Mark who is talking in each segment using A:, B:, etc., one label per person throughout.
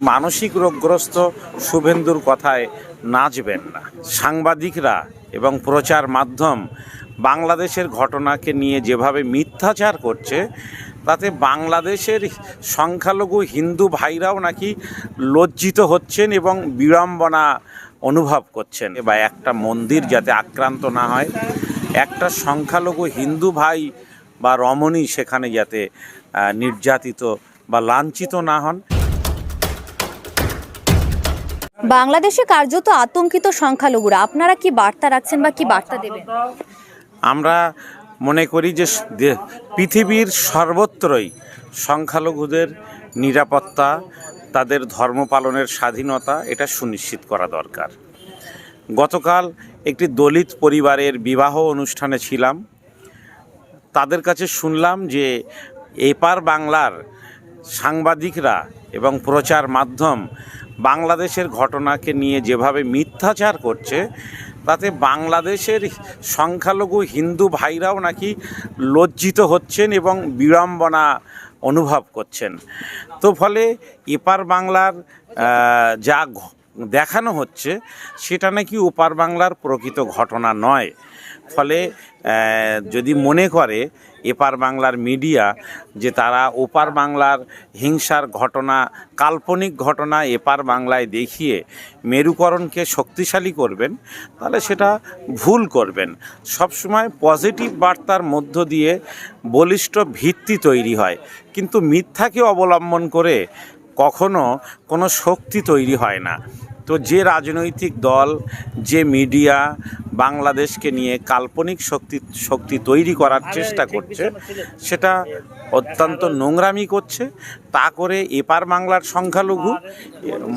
A: মানসিক রোগগ্রস্ত শুভেন্দুর কথায় নাচবেন না। সাংবাদিকরা এবং প্রচার মাধ্যম বাংলাদেশের ঘটনাকে নিয়ে যেভাবে মিথ্যাচার করছে, তাতে বাংলাদেশের সংখ্যালঘু হিন্দু ভাইরাও নাকি লজ্জিত হচ্ছেন এবং বিড়ম্বনা অনুভব করছেন। বা একটা মন্দির যাতে আক্রান্ত না হয়, একটা সংখ্যালঘু হিন্দু ভাই বা রমণী সেখানে যাতে নির্যাতিত বা লাঞ্ছিত না হন।
B: বাংলাদেশে কার্যত আতঙ্কিত সংখ্যালঘুরা, আপনারা কি বার্তা রাখছেন বা কি বার্তা দেবেন?
A: আমরা মনে করি যে পৃথিবীর সর্বত্রই সংখ্যালঘুদের নিরাপত্তা, তাদের ধর্ম পালনের স্বাধীনতা, এটা সুনিশ্চিত করা দরকার। গতকাল একটি দলিত পরিবারের বিবাহ অনুষ্ঠানে ছিলাম। তাদের কাছে শুনলাম যে এপার বাংলার সাংবাদিকরা এবং প্রচার মাধ্যম বাংলাদেশের ঘটনাকে নিয়ে যেভাবে মিথ্যাচার করছে, তাতে বাংলাদেশের সংখ্যালঘু হিন্দু ভাইরাও নাকি লজ্জিত হচ্ছেন এবং বিড়ম্বনা অনুভব করছেন। তো ফলে এপার বাংলার যা দেখানো হচ্ছে, সেটা নাকি ওপার বাংলার প্রকৃত ঘটনা নয়। ফলে যদি মনে করে এপার বাংলার মিডিয়া যে তারা ওপার বাংলার হিংসার ঘটনা, কাল্পনিক ঘটনা এপার বাংলায় দেখিয়ে মেরুকরণকে শক্তিশালী করবেন, তাহলে সেটা ভুল করবেন। সবসময় পজিটিভ বার্তার মধ্য দিয়ে বলিষ্ঠ ভিত্তি তৈরি হয়। কিন্তু মিথ্যাকে অবলম্বন করে কখনো কোনো শক্তি তৈরি হয় না। তো যে রাজনৈতিক দল যে মিডিয়া বাংলাদেশকে নিয়ে কাল্পনিক শক্তি শক্তি তৈরি করার চেষ্টা করছে সেটা অত্যন্ত নোংরামি করছে। তা করে এপার বাংলার সংখ্যালঘু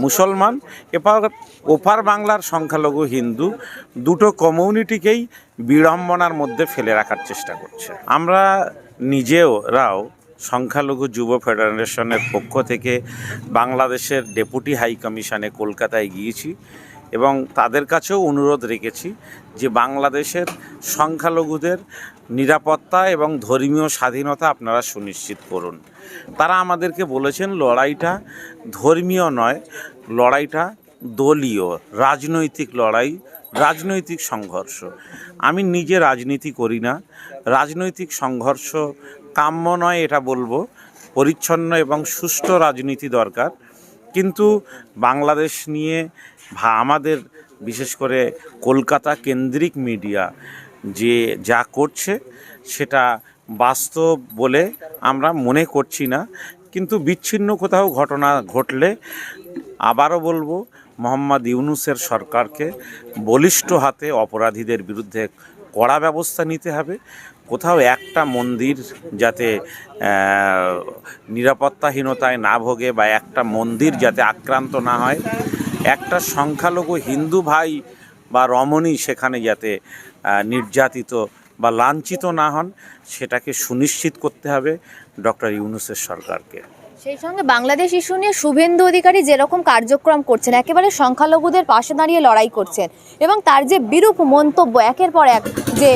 A: মুসলমান এপার ওপার বাংলার সংখ্যালঘু হিন্দু দুটো কমিউনিটিকেই বিড়ম্বনার মধ্যে ফেলে রাখার চেষ্টা করছে। আমরা নিজেও রাও সংখ্যালঘু যুব ফেডারেশনের পক্ষ থেকে বাংলাদেশের ডেপুটি হাই কমিশনে কলকাতায় গিয়েছি এবং তাদের কাছেও অনুরোধ রেখেছি যে বাংলাদেশের সংখ্যালঘুদের নিরাপত্তা এবং ধর্মীয় স্বাধীনতা আপনারা সুনিশ্চিত করুন। তারা আমাদেরকে বলেছেন, লড়াইটা ধর্মীয় নয়, লড়াইটা দলীয়, রাজনৈতিক লড়াই, রাজনৈতিক সংঘর্ষ। আমি নিজে রাজনীতি করি না, রাজনৈতিক সংঘর্ষ কাম্য নয়, এটা বলব। পরিচ্ছন্ন এবং সুষ্ঠু রাজনীতি দরকার। কিন্তু বাংলাদেশ নিয়ে আমাদের বিশেষ করে কলকাতা কেন্দ্রিক মিডিয়া যে যা করছে, সেটা বাস্তব বলে আমরা মনে করছি না। কিন্তু বিচ্ছিন্ন কোথাও ঘটনা ঘটলে আবারও বলব, মোহাম্মদ ইউনুসের সরকারকে বলিষ্ঠ হাতে অপরাধীদের বিরুদ্ধে কড়া ব্যবস্থা নিতে হবে। কোথাও একটা মন্দির যাতে নিরাপত্তাহীনতায় না ভোগে বা একটা মন্দির যাতে আক্রান্ত না হয়। একটা সংখ্যালঘু হিন্দু ভাই বা রমণী সেখানে যাতে নির্যাতিত বা লাঞ্ছিত না হন, সেটাকে সুনিশ্চিত করতে হবে ডক্টর ইউনুসের সরকারকে।
B: সেই সঙ্গে বাংলাদেশ ইস্যু নিয়ে শুভেন্দু অধিকারী যেরকম কার্যক্রম করছেন, একেবারে সংখ্যালঘুদের পাশে দাঁড়িয়ে লড়াই করছেন এবং তার যে বিরূপ মন্তব্য, একের পর এক যে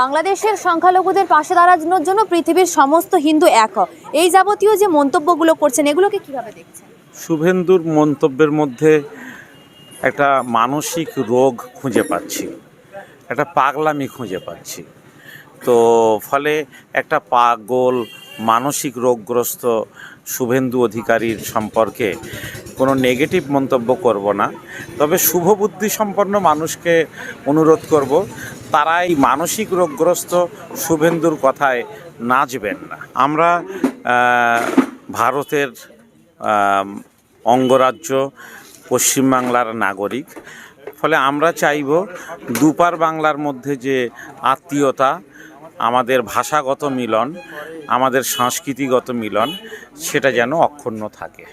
B: বাংলাদেশের সংখ্যালঘুদের পাশে দাঁড়ানোর জন্য পৃথিবীর সমস্ত হিন্দু এক। এই যাবতীয় যে মন্তব্যগুলো করছেন, এগুলোকে কীভাবে দেখছেন?
A: শুভেন্দুর মন্তব্যের মধ্যে একটা মানসিক রোগ খুঁজে পাচ্ছি, একটা পাগলামি খুঁজে পাচ্ছি। তো ফলে একটা পাগল মানসিক রোগগ্রস্ত শুভেন্দু অধিকারীর সম্পর্কে কোনো নেগেটিভ মন্তব্য করব না। তবে শুভবুদ্ধি সম্পন্ন মানুষকে অনুরোধ করব তারা এই মানসিক রোগগ্রস্ত শুভেন্দুর কথায় নাচবেন না। আমরা ভারতের অঙ্গরাজ্য, পশ্চিমবাংলার নাগরিক। ফলে আমরা চাইব দুপার বাংলার মধ্যে যে আত্মীয়তা আমাদের ভাষাগত মিলন আমাদের সংস্কৃতিগত মিলন সেটা যেন অক্ষুণ্ণ থাকে।